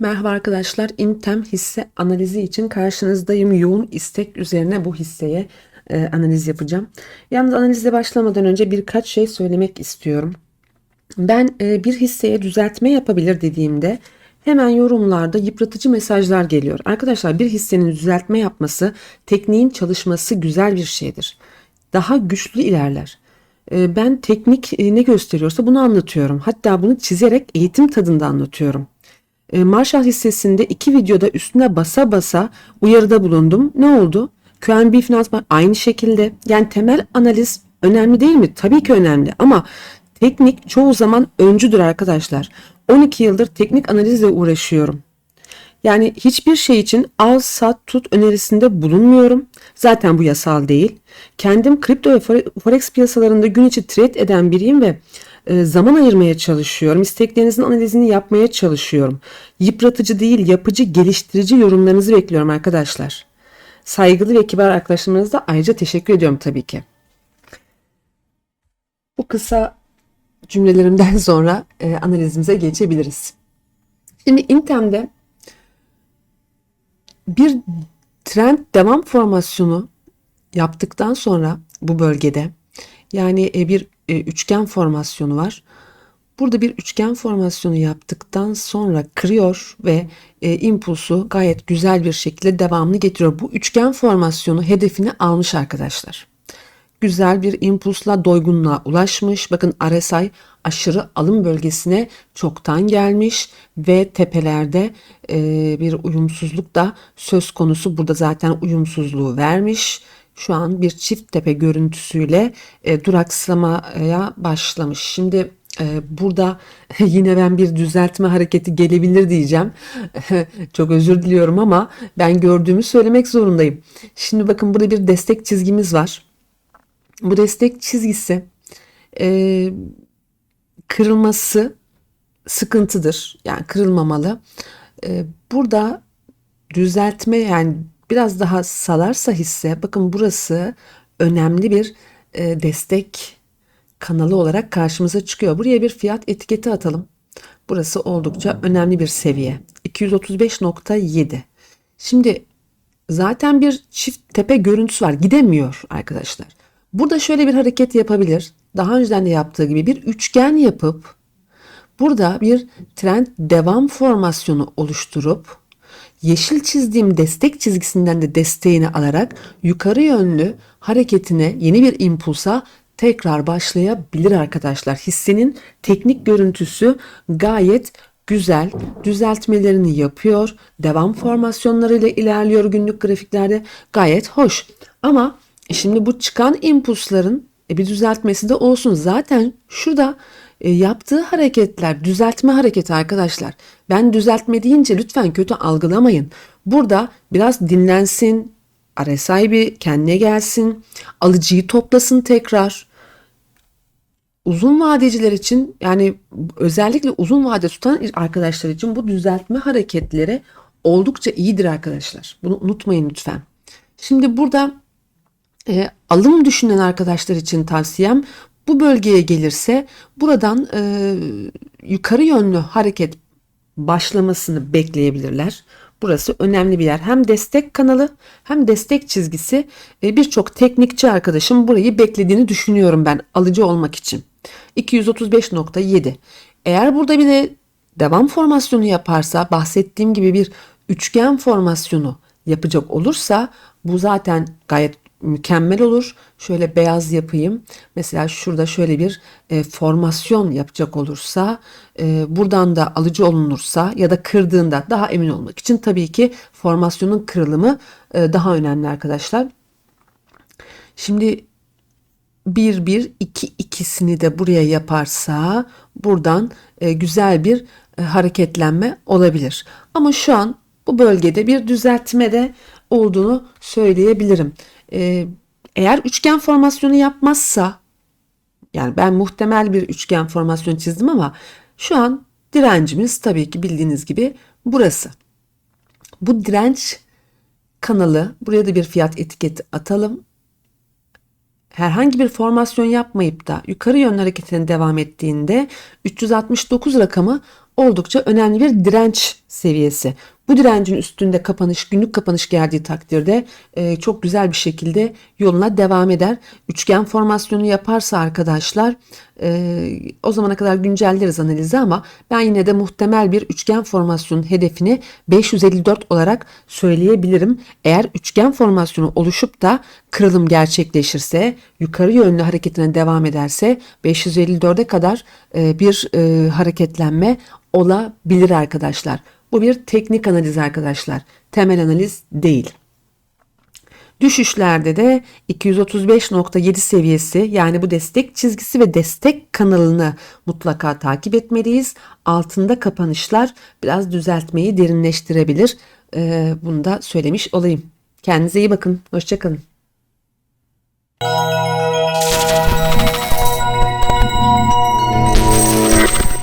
Merhaba arkadaşlar. Intem hisse analizi için karşınızdayım. Yoğun istek üzerine bu hisseye e, analiz yapacağım. Yalnız analize başlamadan önce birkaç şey söylemek istiyorum. Ben e, bir hisseye düzeltme yapabilir dediğimde hemen yorumlarda yıpratıcı mesajlar geliyor. Arkadaşlar bir hissenin düzeltme yapması, tekniğin çalışması güzel bir şeydir. Daha güçlü ilerler. E, ben teknik e, ne gösteriyorsa bunu anlatıyorum. Hatta bunu çizerek eğitim tadında anlatıyorum. E, Marshall hissesinde iki videoda üstüne basa basa uyarıda bulundum. Ne oldu? QNB finansman aynı şekilde. Yani temel analiz önemli değil mi? Tabii ki önemli ama teknik çoğu zaman öncüdür arkadaşlar. 12 yıldır teknik analizle uğraşıyorum. Yani hiçbir şey için al sat tut önerisinde bulunmuyorum. Zaten bu yasal değil. Kendim kripto ve forex piyasalarında gün içi trade eden biriyim ve zaman ayırmaya çalışıyorum. İsteklerinizin analizini yapmaya çalışıyorum. Yıpratıcı değil, yapıcı, geliştirici yorumlarınızı bekliyorum arkadaşlar. Saygılı ve kibar arkadaşlarınıza ayrıca teşekkür ediyorum tabii ki. Bu kısa cümlelerimden sonra e, analizimize geçebiliriz. Şimdi Intem'de bir trend devam formasyonu yaptıktan sonra bu bölgede yani e, bir e, üçgen formasyonu var. Burada bir üçgen formasyonu yaptıktan sonra kırıyor ve e, impulsu gayet güzel bir şekilde devamını getiriyor. Bu üçgen formasyonu hedefini almış arkadaşlar. Güzel bir impulsla doygunluğa ulaşmış. Bakın RSI aşırı alım bölgesine çoktan gelmiş ve tepelerde e, bir uyumsuzluk da söz konusu. Burada zaten uyumsuzluğu vermiş şu an bir çift tepe görüntüsüyle e, duraksamaya başlamış. Şimdi e, burada yine ben bir düzeltme hareketi gelebilir diyeceğim. Çok özür diliyorum ama ben gördüğümü söylemek zorundayım. Şimdi bakın burada bir destek çizgimiz var. Bu destek çizgisi e, kırılması sıkıntıdır. Yani kırılmamalı. E, burada düzeltme yani biraz daha salarsa hisse bakın burası önemli bir e, destek kanalı olarak karşımıza çıkıyor. Buraya bir fiyat etiketi atalım. Burası oldukça önemli bir seviye. 235.7. Şimdi zaten bir çift tepe görüntüsü var. Gidemiyor arkadaşlar. Burada şöyle bir hareket yapabilir. Daha önceden de yaptığı gibi bir üçgen yapıp burada bir trend devam formasyonu oluşturup yeşil çizdiğim destek çizgisinden de desteğini alarak yukarı yönlü hareketine yeni bir impulsa tekrar başlayabilir arkadaşlar. Hissenin teknik görüntüsü gayet güzel düzeltmelerini yapıyor. Devam formasyonlarıyla ilerliyor günlük grafiklerde. Gayet hoş. Ama şimdi bu çıkan impulsların e, bir düzeltmesi de olsun. Zaten şurada e, yaptığı hareketler düzeltme hareketi arkadaşlar. Ben düzeltme deyince lütfen kötü algılamayın. Burada biraz dinlensin, RSI bir kendine gelsin, alıcıyı toplasın tekrar. Uzun vadeciler için yani özellikle uzun vade tutan arkadaşlar için bu düzeltme hareketleri oldukça iyidir arkadaşlar. Bunu unutmayın lütfen. Şimdi burada e, alım düşünen arkadaşlar için tavsiyem bu bölgeye gelirse buradan e, yukarı yönlü hareket başlamasını bekleyebilirler. Burası önemli bir yer. Hem destek kanalı hem destek çizgisi. E, Birçok teknikçi arkadaşım burayı beklediğini düşünüyorum ben alıcı olmak için. 235.7. Eğer burada bir de devam formasyonu yaparsa bahsettiğim gibi bir üçgen formasyonu yapacak olursa bu zaten gayet mükemmel olur. Şöyle beyaz yapayım. Mesela şurada şöyle bir e, formasyon yapacak olursa e, buradan da alıcı olunursa ya da kırdığında daha emin olmak için tabii ki formasyonun kırılımı e, daha önemli arkadaşlar. Şimdi 1 1 2 ikisini de buraya yaparsa buradan e, güzel bir e, hareketlenme olabilir. Ama şu an bu bölgede bir düzeltme de olduğunu söyleyebilirim. Ee, eğer üçgen formasyonu yapmazsa yani ben muhtemel bir üçgen formasyon çizdim ama şu an direncimiz tabii ki bildiğiniz gibi burası. Bu direnç kanalı buraya da bir fiyat etiketi atalım. Herhangi bir formasyon yapmayıp da yukarı yönlü hareketine devam ettiğinde 369 rakamı oldukça önemli bir direnç seviyesi. Bu direncin üstünde kapanış, günlük kapanış geldiği takdirde e, çok güzel bir şekilde yoluna devam eder. Üçgen formasyonu yaparsa arkadaşlar e, o zamana kadar güncelleriz analizi ama ben yine de muhtemel bir üçgen formasyonun hedefini 554 olarak söyleyebilirim. Eğer üçgen formasyonu oluşup da kırılım gerçekleşirse, yukarı yönlü hareketine devam ederse 554'e kadar e, bir e, hareketlenme olabilir arkadaşlar. Bu bir teknik analiz arkadaşlar. Temel analiz değil. Düşüşlerde de 235.7 seviyesi yani bu destek çizgisi ve destek kanalını mutlaka takip etmeliyiz. Altında kapanışlar biraz düzeltmeyi derinleştirebilir. Ee, bunu da söylemiş olayım. Kendinize iyi bakın. Hoşçakalın.